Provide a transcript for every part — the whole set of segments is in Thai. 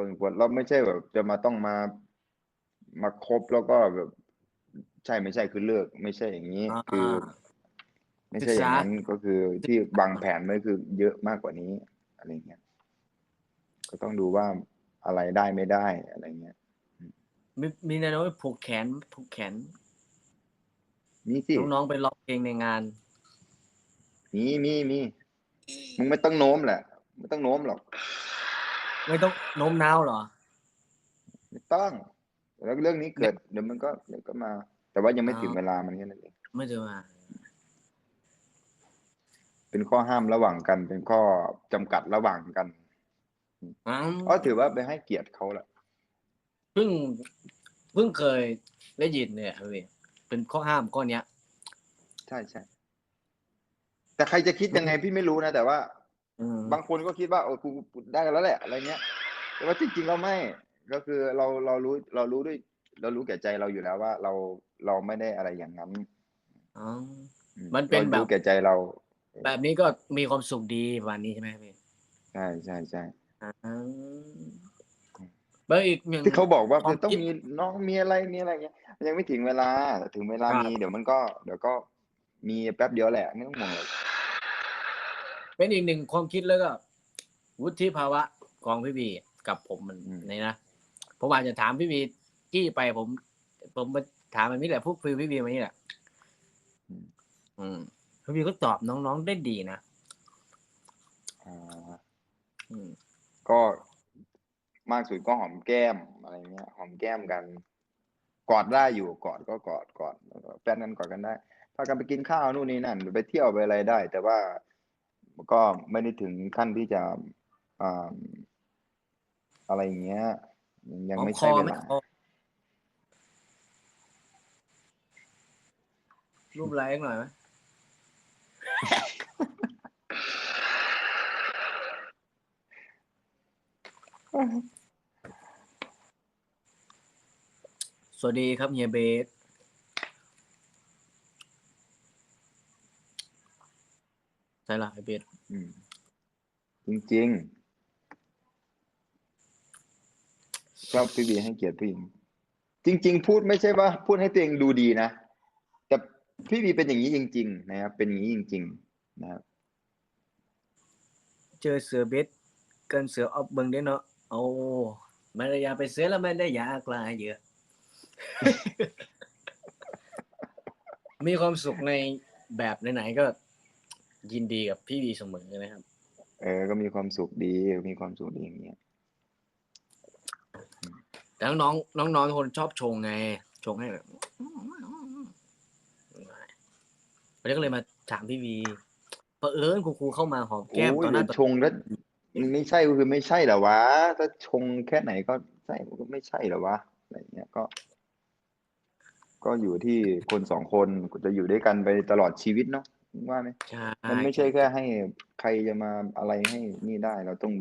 อสมควรเราไม่ใช่แบบ จะมาต้องมามาคบแล้วก็แบบ ใช่ไม่ใช่คือเลิก ไม่ใช่อย่างนี้อ่าคือ ไม่ใช่อย่างนั้นก็คือที่วางแผนไว้คือเยอะมากกว่านี้อะไรเงี้ยก็ต้องดูว่าอะไรได้ไม่ได้อะไรเงี้ยมีมีแนวโน้มผูกแขนผูกแขนมีสิน้องๆไปร้องเพลงในงานมีมีมีมึงไม่ต้องโน้มแหละ ไม่ต้องโน้มหรอก ไม่ต้องโน้มน้าวเหรอ ไม่ต้อง แล้วเรื่องนี้เกิดเดี๋ยวมันก็เดี๋ยวก็มา แต่ว่ายังไม่อ๋อถึงเวลามันแค่นั้นเองไม่เจอมาเป็นข้อห้ามระหว่างกัน เป็นข้อจำกัดระหว่างกันอ้าวก็ถือว่าไปให้เกียรติเขาแหละเพิ่งเพิ่งเคยได้ยินเนี่ยพี่เป็นข้อห้ามข้อเนี้ย ใช่ใช่แต่ใครจะคิดยังไงพี่ไม่รู้นะแต่ว่าอืม บางคนก็คิดว่าโอ้กูกูได้กันแล้วแหละอะไรเงี้ย แต่ว่าจริงๆเราไม่ ก็คือเราเรารู้เรารู้ด้วย เรารู้แก่ใจเราอยู่แล้วว่าเราเราไม่ได้อะไรอย่างนั้นอ๋ออืมันเป็นแบบรารู้แก่ใจเรา แบบนี้ก็มีความสุขดีวันนี้ใช่ไหมพี่ใช่ใช่ใช่อ่าแล้วอีกอย่างที่เขาบอกว่าความต้องคิดมีน้องมีอะไรมีอะไรเงี้ยมันยังไม่ถึงเวลาแต่ถึงเวลาครับมีเดี๋ยวมันก็ เดี๋ยวก็มีแป๊บเดียวแหละไม่ต้องห่วงหรอก เป็นอีกหนึ่งความคิดแล้วก็ วุฒิภาวะของพี่บีกับผมมันในนะผมอาจจะถามพี่บีจี้ไปผม ผมมาถามมันนี่แหละพูดคุยพี่บีมานี่แหละอืมพี่บีก็ตอบน้องๆได้ดีนะอ่าอืมก็มากสุดก็หอมแก้มอะไรเงี้ย หอมแก้มกัน กอดได้อยู่กอดก็กอดกอดแล้วก็แฟนกันกอดกันได้พากันไปกินข้าวนู่นนี่นั่น ไปเที่ยวไปอะไรได้ แต่ว่า ก็ไม่ได้ถึงขั้นที่จะอ่าอะไรอย่างเงี้ย ยังไม่หอใช่คอเวไหมลาคอรูปไลค์หน่อยไหมสวัสดีครับเฮียเบส ช่ละไอเบสอืมจริงๆชอบพี่บีให้เกียรติผู้หญิงจริง ๆ พูดไม่ใช่ว่า พูดให้ตัวเองดูดีนะ แต่พี่บีเป็นอย่างนี้จริง ๆ นะครับ เป็นอย่างนี้จริง ๆ นะครับ เจอเสือเบสกันเสือออฟเบิงได้เนาะโอ้ไม่ได้อยากไปเสือแล้วไม่ได้อยากลายเยอะ มีความสุขในแบบไหนๆก็ ยินดีกับพี่บีเสมอนะครับ เออ ก็มีความสุขดี มีความสุขดีอย่างเงี้ยแต่น้องๆน้องๆคนชอบชงไง ชงให้แบบวันนี้ก็เลยมาถามพี่วีเผอิญครูๆเข้ามาหอมแก้มโอ้ตยอนหน้าเดี๋ยวตชงแล้วมันไม่ใช่ก็คือไม่ใช่เหรอวะถ้าชงแค่ไหนก็ใช่มันก็ไม่ใช่เหรอวะอะไรเงี้ยก็ ก็อยู่ที่คนสองคนจะอยู่ด้วยกันไปตลอดชีวิตเนาะ ว่าไหมใช่มันไม่ใช่แค่ให้ใครจะมาอะไรให้นี่ได้ เราต้อง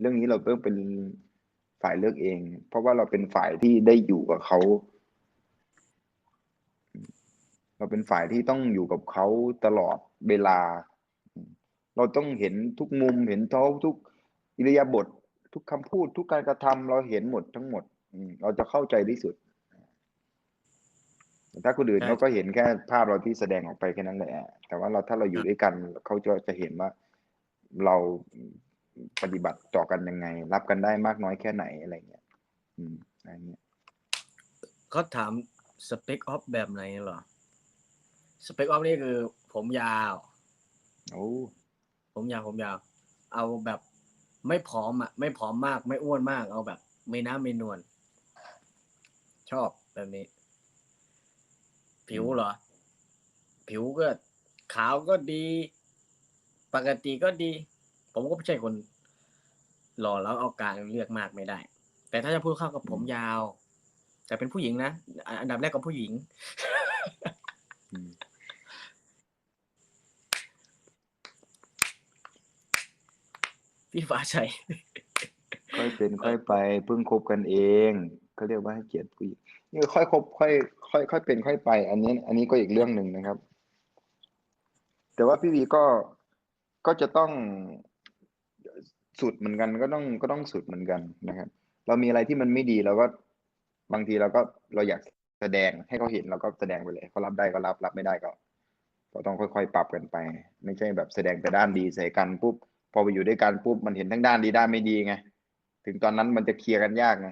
เรื่องนี้เราต้องเป็นฝ่ายเลือกเอง เพราะว่าเราเป็นฝ่ายที่ได้อยู่กับเขา เราเป็นฝ่ายที่ต้องอยู่กับเขาตลอดเวลา เราต้องเห็นทุกมุมเห็นเขาทุกอิริยาบถทุกคำพูด ทุกการกระทำเราเห็นหมดทั้งหมดอืมเราจะเข้าใจที่สุดแต่ ถ้าคนอื่นเขาก็เห็นแค่ภาพเราที่แสดงออกไปแค่นั้นแหละแต่ว่าเราถ้าเราอยู่ด้วยกันเขาจะจะเห็นว่าเราปฏิบัติต่อกันยังไง รับกันได้มากน้อยแค่ไหนอะไรเงี้ย อืมอะไรเงี้ยเขาถามสเปคออฟแบบไหนเหรอสเปคออฟนี่คือ ผมยาวโอ้ผมยาวผมยาว เอาแบบไม่ผอมอะ ไม่ผอมมาก ไม่อ้วนมาก เอาแบบไม่น้ำไม่นวลชอบแบบนี้ ผิวเหรอ ผิวก็ขาวก็ดี ปกติก็ดี ผมก็ไม่ใช่คนหล่อแล้วเอาการเลือกมากไม่ได้ แต่ถ้าจะพูดเข้ากับผมยาว แต่เป็นผู้หญิงนะอะอันดับแรกก็ผู้หญิงอืมพี่ฟ้าชัยค่อยเป็นค่อยไปเพิ่งคบกันเองเขาเรียกว่าให้เกียรติผู้หญิงนี่ค่อยคบค่อย ค่อยค่อยเป็นค่อยไป อันนี้ อันนี้ก็อีกเรื่องหนึ่งนะครับ แต่ว่าพี่วีก็ก็จะต้องสุดเหมือนกันก็ต้องก็ต้องสุดเหมือนกันนะครับ เรามีอะไรที่มันไม่ดีเราก็บางทีเราก็เราอยากแสดงให้เขาเห็นเราก็แสดงไปเลยเขารับได้ก็รับรับไม่ได้ก็ก็ต้องค่อยๆ ปรับกันไป ไม่ใช่แบบแสดงแต่ด้านดีใส่กันปุ๊บพอไปอยู่ด้วยกันปุ๊บมันเห็นทั้งด้านดีด้านไม่ดีไงถึงตอนนั้นมันจะเคลียร์กันยากไง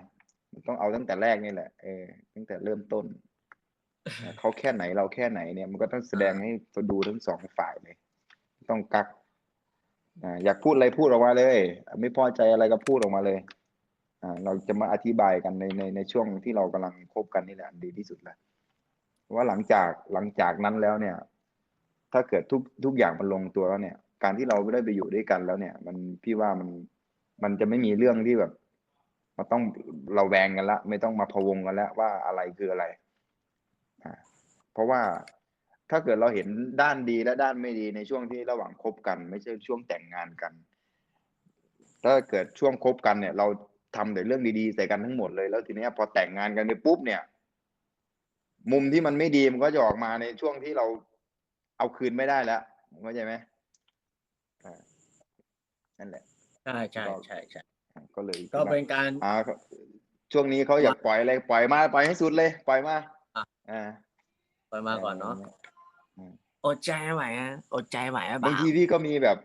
มันต้องเอาตั้งแต่แรกนี่แหละเออตั้งแต่เริ่มต้น เขาแค่ไหนเราแค่ไหนเนี่ยมันก็ต้องแสดงให้ดูทั้งสองฝ่ายเลย ต้องกักอ่าอยากพูดอะไรพูดออกมาเลย ไม่พอใจอะไรก็พูดออกมาเลยอ่าเราจะมาอธิบายกันในในในช่วงที่เรากำลังคบกันนี่แหละดีที่สุดแล้วว่าหลังจากหลังจากนั้นแล้วเนี่ย ถ้าเกิดทุกทุกอย่างมันลงตัวแล้วเนี่ย การที่เราไม่ได้ไปอยู่ด้วยกันแล้วเนี่ย มันพี่ว่ามันมันจะไม่มีเรื่องที่แบบมาต้องเราแวงกันละ ไม่ต้องมาพะวงกันแล้วว่าอะไรคืออะไรอ่า เพราะว่าถ้าเกิดเราเห็นด้านดีและด้านไม่ดีในช่วงที่ระหว่างคบกัน ไม่ใช่ช่วงแต่งงานกัน ถ้าเกิดช่วงคบกันเนี่ย เราทำแต่เรื่องดีๆใส่กันทั้งหมดเลยแล้วทีเนี้ยพอแต่งงานกันไปปุ๊บเนี่ย มุมที่มันไม่ดีมันก็จะออกมาในช่วงที่เราเอาคืนไม่ได้แล้วเข้าใจไหมอ่านั่นแหละใช่ใช่ใช่ใช่ก็เลยก็เป็นการอ่าช่วงนี้เขาอยากปล่อยอะไรปล่อยมาปล่อยให้สุดเลย ปล่อยมา อะอ่าไปมาก่อนเนาะอดใจไม่ไหวอะอดใจไหวอะบางบ่าวทีพี่ก็มีแบบ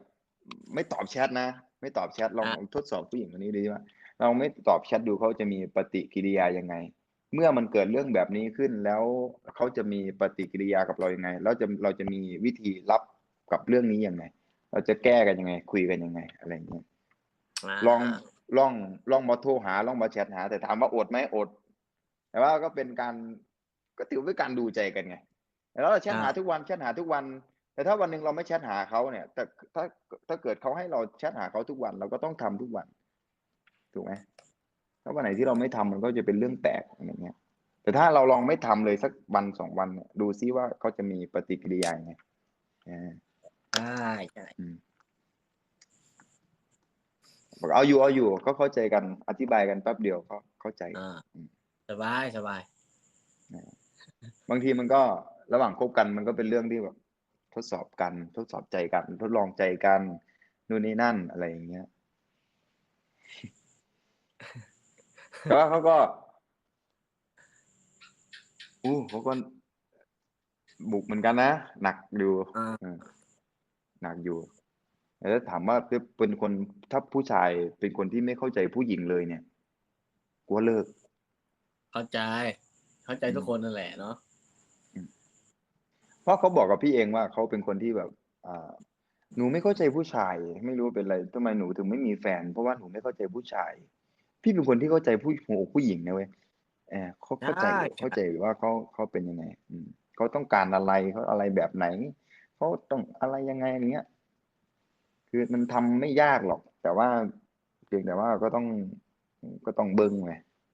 ไม่ตอบแชทนะ ไม่ตอบแชทลองอะทดสอบผู้หญิงคนนี้ดูว่าเราไม่ตอบแชทดูเขาจะมีปฏิกิริยายังไง เมื่อมันเกิดเรื่องแบบนี้ขึ้นแล้วเขาจะมีปฏิกิริยากับเรายังไง แล้วจะเราจะมีวิธีรับกับเรื่องนี้ยังไง เราจะแก้กันยังไง คุยกันยังไง อะไรอย่างเงี้ยาลองลองลองมาโทรหาลองมาแชทหา แต่ถามว่าอดไหมอด แต่ว่าก็เป็นการ ก็ถือเป็นการดูใจกันไงแล้วเราแชทหาทุกวันแชทหาทุกวัน แต่ถ้าวันหนึ่งเราไม่แชทหาเขาเนี่ย แต่ถ้าถ้าเกิดเขาให้เราแชทหาเขาทุกวัน เราก็ต้องทำทุกวัน ถูกไหมถ้าวันไหนที่เราไม่ทำมันก็จะเป็นเรื่องแปลกอย่างเงี้ย แต่ถ้าเราลองไม่ทำเลยสักวันสองวันเนี่ยดูซิว่าเขาจะมีปฏิกิริยายังไงอ่าใช่ใช่อืมบอกเอาอยู่เอาอยู่ก็เข้าใจกันอธิบายกันแป๊บเดียวก็เข้าใจอ่าสบายสบาย บางทีมันก็ระหว่างคบกันมันก็เป็นเรื่องที่แบบทดสอบกัน ทดสอบใจกัน ทดลองใจกันนู่นนี่นั่นอะไรอย่างเงี้ยแต่ว่าเขาก็อู้เขาก็บุกเหมือนกันนะหนักอยู่อ่าเออหนักอยู่แต่ถ้าถามว่าเป็นคนถ้าผู้ชายเป็นคนที่ไม่เข้าใจผู้หญิงเลยเนี่ยกูว่าเลิก เข้าใจ เข้าใจทุกคนนั่นแหละเนาะ เพราะเขาบอกกับพี่เองว่าเขาเป็นคนที่แบบอ่าหนูไม่เข้าใจผู้ชาย ไม่รู้ว่าเป็นอะไรทำไมหนูถึงไม่มีแฟน เพราะว่าหนูไม่เข้าใจผู้ชาย พี่เป็นคนที่เข้าใจผู้หัวอกผู้หญิงนะเว้ยเออเขาเข้าใจอยู่เข้าใจอยู่ว่าเขาเขาเป็นยังไง อืมเขาต้องการอะไรเขาอะไรแบบไหนเขาต้องอะไรยังไงอย่างเงี้ย คือมันทำไม่ยากหรอก แต่ว่าเพียงแต่ว่าก็ต้องก็ต้องเบิ้งไง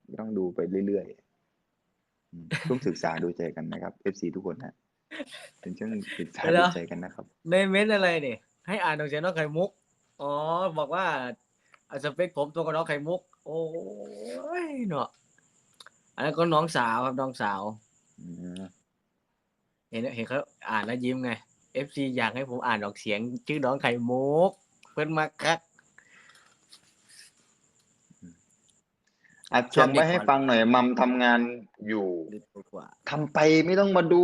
ก็ต้องดูไปเรื่อยๆอืมต้องศึกษาดูใจกันนะครับ FC ทุกคนนะ เป็นช่วงศึกษาดูใจกันนะครับ ในเม้นอะไรเนี่ยให้อ่านหนังสือน้องไข่มุก อ๋อ บอกว่าอะสเปคผมตัวกับน้องไข่มุก โอ้ยเนาะอันนั้นก็น้องสาวครับน้องสาว อืมเห็นเห็นเขาอ่านแล้วยิ้มไง FC อยากให้ผมอ่านออกเสียง ชื่อน้องไข่มุก เพิ่นมาคัก อัดชเสีอยบงเด็กไว้ให้ก่อน ฟังหน่อยมัมทำงานอยู่ดีกว่า ทำไปไม่ต้องมาดู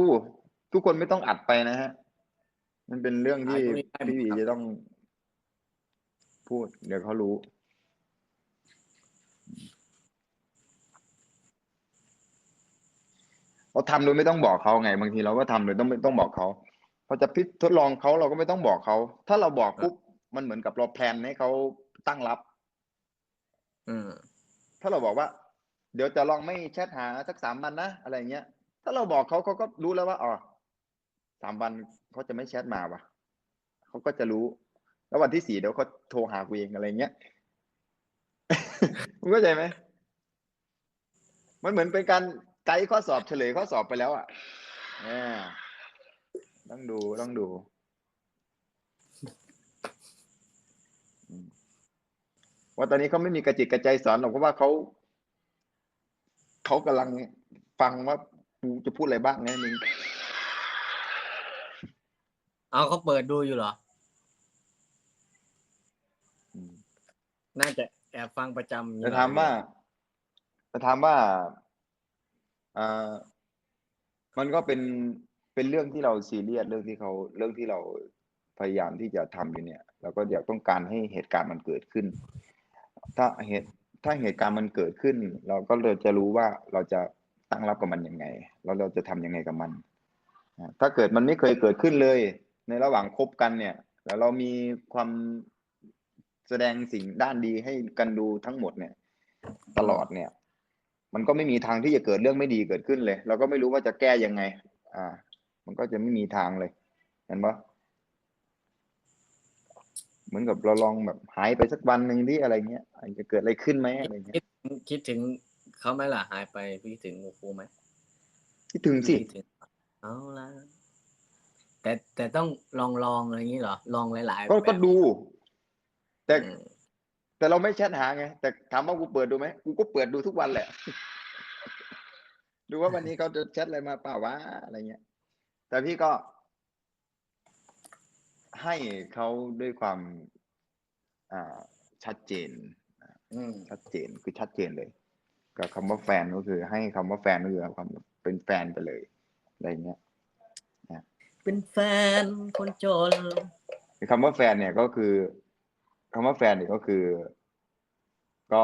ทุกคนไม่ต้องอัดไปนะฮะ มันเป็นเรื่องที่อ่าตรงนี้ได้หมดพี่วีครับจะต้องพูด เดี๋ยวเขารู้ เราทำโดยไม่ต้องบอกเขาไง บางทีเราก็ทำโดยต้องไม่ต้องบอกเขาพอจะพิทดลองเขาเราก็ไม่ต้องบอกเขา ถ้าเราบอกปุ๊บมันเหมือนกับเราแพลนให้เขาตั้งรับอืมถ้าเราบอกว่า เดี๋ยวจะลองไม่แชทหาสักสามวันนะอะไรเงี้ย ถ้าเราบอกเขาเขาก็รู้แล้วว่าอ๋อ สามวันเขาจะไม่แชทมาว่ะเขาก็จะรู้ แล้ววันที่สี่เดี๋ยวเขาโทรหากูเองอะไรเงี้ยคุณเข้าใจไหมมันเหมือนเป็นการไกด์ข้อสอบเฉลยข้อสอบไปแล้วอะนี่ต้องดูต้องดูว่าตอนนี้เขาไม่มีกระจิตกระใจสอนหรอกเพราะว่าเขาเขากำลังฟังว่ากูจะพูดอะไรบ้างเนี่ยนึง เอาเขาเปิดดูอยู่เหรออืมน่าจะแอบฟังประจำอยู่จะถามว่าจะถามว่าอ่ามันก็เป็นเป็นเรื่องที่เราซีเรียสเรื่องที่เขาเรื่องที่เราพยายามที่จะทำอยู่เนี่ย เราก็อยากต้องการให้เหตุการณ์มันเกิดขึ้น ถ้าเหตุถ้าเหตุการณ์มันเกิดขึ้น เราก็เลยจะรู้ว่าเราจะตั้งรับกับมันยังไงแล้วเราจะทำยังไงกับมันอ่าถ้าเกิดมันไม่เคยเกิดขึ้นเลย ในระหว่างคบกันเนี่ยแล้วเรามีความแสดงสิ่งด้านดีให้กันดูทั้งหมดเนี่ย ตลอดเนี่ย มันก็ไม่มีทางที่จะเกิดเรื่องไม่ดีเกิดขึ้นเลย เราก็ไม่รู้ว่าจะแก้ยังไง อ่า มันก็จะไม่มีทางเลย เห็นปะเหมือนกับเราลองแบบหายไปสักวันหนึ่งที่อะไรเงี้ยอาจจะเกิดอะไรขึ้นไหมอะไรเงี้คิยดคิดถึงเขาไหมล่ะหายไปพี่คิดถึงงูฟูไหมคิดถึงสิคิดถึงเอาละ แต่แต่ต้องลองลองอะไรอย่างนี้เหรอ ลองหลายๆก็แบบก็ดู แต่อืมแต่เราไม่แชทหาไง แต่ถามว่ากูเปิดดูไหมกูก็เปิดดูทุกวันแหละ ดูว่าวันนี้เขาจะแชทอะไรมาเปล่าวะอะไรเงี้ย แต่พี่ก็ ให้เขาด้วยความ อ่า ชัดเจน อืมชัดเจนคือชัดเจนเลยกับคำว่าแฟนก็คือ ให้คำว่าแฟนก็คือความเป็นแฟนไปเลยอะไรเงี้ย เป็นแฟนคนจนคำว่าแฟนเนี่ยก็คือคำว่าแฟนเนี่ยก็คือ ก็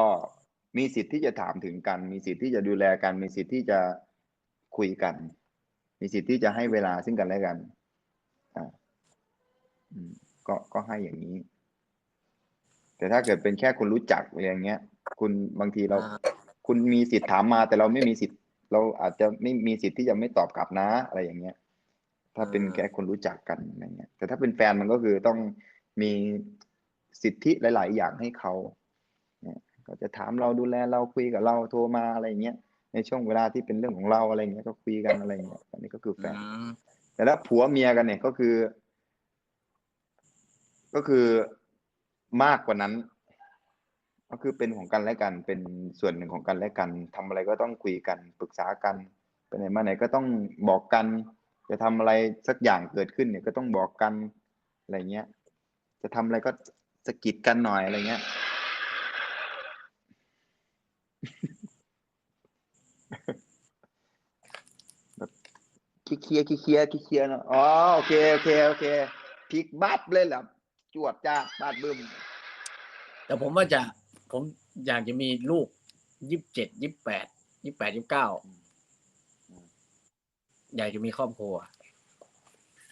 มีสิทธิ์ที่จะถามถึงกัน มีสิทธิ์ที่จะดูแลกัน มีสิทธิ์ที่จะคุยกัน มีสิทธิ์ที่จะให้เวลาซึ่งกันและกันอ่าอืมก็ก็ให้อย่างนี้ แต่ถ้าเกิดเป็นแค่คนรู้จักอะไรอย่างเงี้ย คุณบางทีเราอ่าคุณมีสิทธิ์ถามมา แต่เราไม่มีสิทธิ์ เราอาจจะไม่มีสิทธิ์ที่จะไม่ตอบกลับนะ อะไรอย่างเงี้ย ถ้าเป็นแค่คนรู้จักกันอะไรเงี้ยแต่ถ้าเป็นแฟนมันก็คือต้องมีสิทธิหลาย ๆ อย่างให้เขาเนี่ยก็จะถามเราดูแลเราคุยกับเราโทรมาอะไรเงี้ยในช่วงเวลาที่เป็นเรื่องของเราอะไรเงี้ยก็คุยกันอะไรเงี้ยอันนี้ก็คือแฟนอืมแต่ถ้าผัวเมียกันเนี่ยก็คือ ก็คือมากกว่านั้น ก็คือเป็นของกันและกันเป็นส่วนหนึ่งของกันและกันทำอะไรก็ต้องคุยกันปรึกษากันไปไหนมาไหนก็ต้องบอกกัน จะทำอะไรสักอย่างเกิดขึ้นเนี่ยก็ต้องบอกกันอะไรเงี้ย จะทำอะไรก็สะกิดกันหน่อยอะไรเงี้ยขี้เคียขี้เคียขี้เคียเนอะอ๋อโอเคโอเคโอเคพลิกบับเลยเหรอจวดจ้าบาดบึ้มแต่ผมว่าจะผมอยากจะมีลูกยี่สิบเจ็ดยี่สิบแปดยี่สิบแปดยี่สิบเก้า อยากจะมีครอบครัว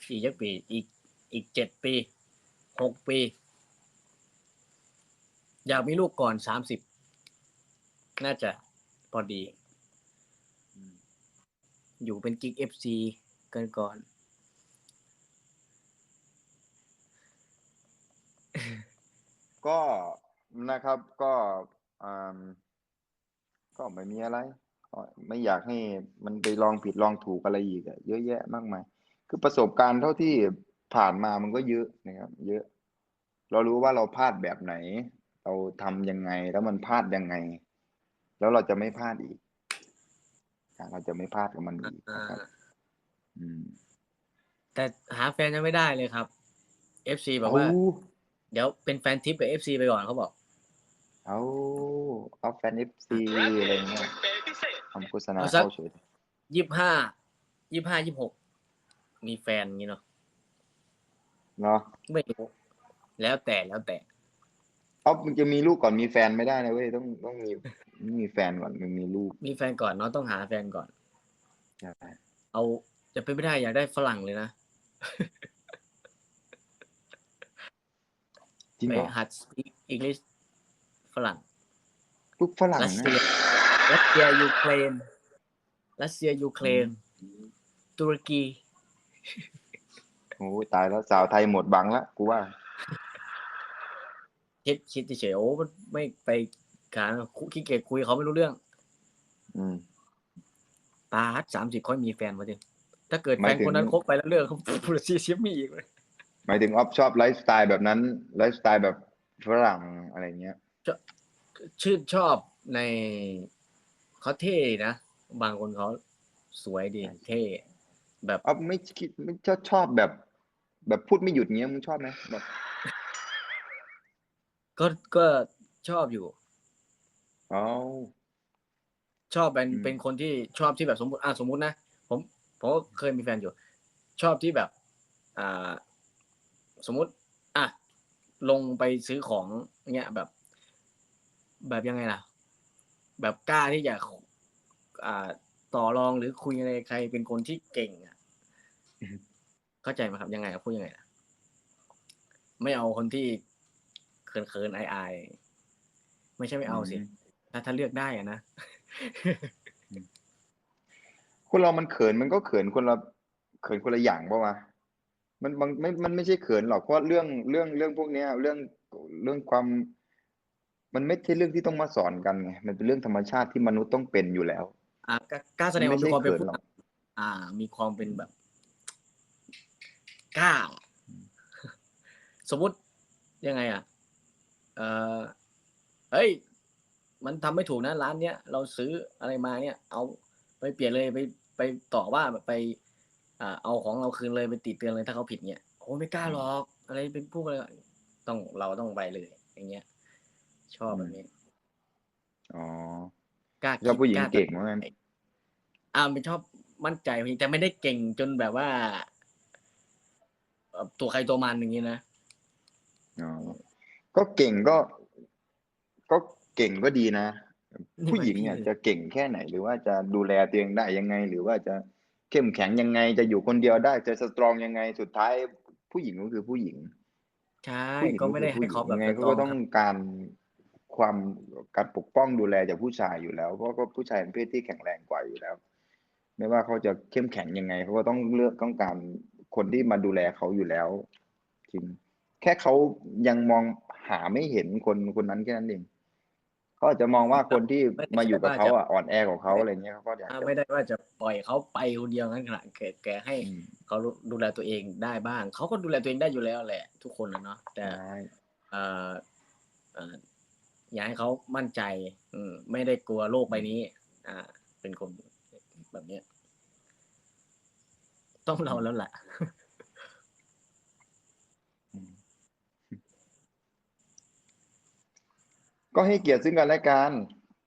อีกยักปีอีกอีกเจ็ดปีหกปี อยากมีลูกก่อนสามสิบน่าจะพอดี อยู่เป็นกิ๊กเอฟซีกันก่อน ก็นะครับก็อ่าก็ไม่มีอะไร ไม่อยากให้มันไปลองผิดลองถูกอะไรอีกอะเยอะแยะมากมาย คือประสบการณ์เท่าที่ผ่านมามันก็เยอะนะครับ เยอะ เรารู้ว่าเราพลาดแบบไหน เราทำยังไงแล้วมันพลาดยังไง แล้วเราจะไม่พลาดอีกอะเราจะไม่พลาดกับมันอีกนะครับอืม แต่หาแฟนยังไม่ได้เลยครับ FC บอกว่าเอาเดี๋ยวเป็นแฟนทิปกับ FC ไปก่อนเขาบอก เอาเอาแฟนเอฟซีอะไรเงี้ยทำโฆ ษณาเอาสัก เข้าเฉยยี่ห้ายี่ห้ายี่หกมีแฟนงี้เนาะเนาะไม่รู้แล้วแต่แล้วแต่ เอามึงจะมีลูกก่อนมีแฟนไม่ได้นะเว้ยต้องต้องมีมีแฟนก่อนมึงมีลูกมีแฟนก่อนเนาะต้องหาแฟนก่อน ใช่เอาจะเป็นไม่ได้อยากได้ฝรั่งเลยนะจริงไปเหรอหัด speak English ฝรั่ง ลูกฝรั่งรัสนะเซีย รัสเซียยูเครนรัสเซียยูเครนตุรกีโอ้ยตายแล้วสาวไทยหมดบังละกูว่าคิดคิดเฉยๆโอ้มันไม่ไปการขี้เกียจคุยเขาไม่รู้เรื่อง อืมตาสามสิบค่อยมีแฟนมาดิถ้าเกิดหแฟมายนถึงคนนั้นคบไปแล้วเลิกเขาพูดซีเชียมีอีกเลยหมายถึงออฟชอบไลฟ์สไตล์แบบนั้นไลฟ์สไตล์แบบฝรั่งอะไรเงี้ยชื่นชอบใน เขาเท่นะ บางคนเขาสวยดีเท่แบบออฟไม่คิดไม่ชอบชอบแบบ แบบพูดไม่หยุดเงี้ยมึงชอบไหมแบบก็ก็ชอบอยู่ อ๋อชอบเป็นอืมเป็นคนที่ชอบที่แบบสมมติอะสมมตินะผมผมก็เคยมีแฟนอยู่ ชอบที่แบบ อ่า สมมติ อะลงไปซื้อของเงี้ยแบบ แบบยังไงล่ะ แบบกล้าที่จะอ่าต่อรองหรือคุยอะไรใครเป็นคนที่เก่งอะเข้าใจไหมครับยังไงครับพูดยังไงล่ะไม่เอาคนที่เขินเขินๆอายอายๆไม่ใช่ไม่เอาสิอืมถ้าถ้าเลือกได้อะนะคนเรามันเขินมันก็เขินคนละเขินคนละอย่างปะวะมันบางไม่มันไม่ใช่เขินหรอกเพราะเรื่องเรื่องเรื่องพวกเนี้ย เรื่องเรื่องความ มันไม่ใช่เรื่องที่ต้องมาสอนกันไงมันเป็นเรื่องธรรมชาติที่มนุษย์ต้องเป็นอยู่แล้ว อะกล้ากล้าแสดงว่าไม่มีใช่ความเป็นเขินผู้หรอกนำอ่า มีความเป็นแบบกล้า สมมุติยังไงอะเออเฮ้ย มันทำไม่ถูกนะร้านเนี้ยเราซื้ออะไรมาเนี่ย เอาไปเปลี่ยนเลยไปไปต่อว่าแบบไปอ่าเอาของเราคืนเลยไปติดเตือนเลยถ้าเขาผิดเนี่ยโอ้ไม่กล้าหรอก อะไรเป็นผู้อะไรต้องเราต้องไปเลย อย่างเงี้ย ชอบแบบนี้อ๋อกล้าชอบผู้หญิงล้าเก่งเหมือนกันอ่าไม่ชอบมั่นใจผู้หญิงแต่ไม่ได้เก่งจนแบบว่าเอ่อตัวใครตัวมันอย่างนี้นะอ๋อก็เก่งก็ ก็เก่งก็ดีนะนี่ผู้หญิงเนี่ยมันพี่จะเก่งแค่ไหน หรือว่าจะดูแลตัวเองได้ยังไง หรือว่าจะเข้มแข็งยังไง จะอยู่คนเดียวได้ จะสตรองยังไง สุดท้ายผู้หญิงก็คือผู้หญิง ใช่ผู้หญิงก็ไม่ได้คือให้เขาผู้หญิงแบบยังไงสเขาตรก็งต้องครับการ ความการปกป้องดูแลจากผู้ชายอยู่แล้วเพราะก็ผู้ชายเป็นเพศที่แข็งแรงกว่าอยู่แล้ว ไม่ว่าเขาจะเข้มแข็งยังไงเขาก็ต้องเลือกต้องการคนที่มาดูแลเขาอยู่แล้วจริงแค่เขายังมองหาไม่เห็นคนคนนั้นแค่นั้นเองเขาอาจจะมองว่าคนที่มาอยู่กับเขาอะอ่อนแอกว่าเขาอะไรเงี้ยเขาก็อยากอ่าจะไม่ได้ว่าจะปล่อยเขาไปคนเดียวงั้นขนาดแกแกให้อืมเขาดูแลตัวเองได้บ้างเขาก็ดูแลตัวเองได้อยู่แล้วแหละ ทุกคนนะเนาะแต่ใช่เอ่อเอ่ออยากให้เขามั่นใจ อืม ไม่ได้กลัวโลกใบนี้ อ่า เป็นคนแบบเนี้ย ต้องเราแล้วแหละอืมก็ให้เกียรติซึ่งกันและกัน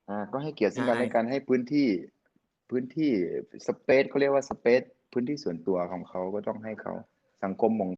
อ่า ก็ให้เกียรติซึ่งกันและกันให้พื้นที่ พื้นที่สเปซเขาเรียกว่าสเปซพื้นที่ส่วนตัวของเขาก็ต้องให้เขาสังคมมอง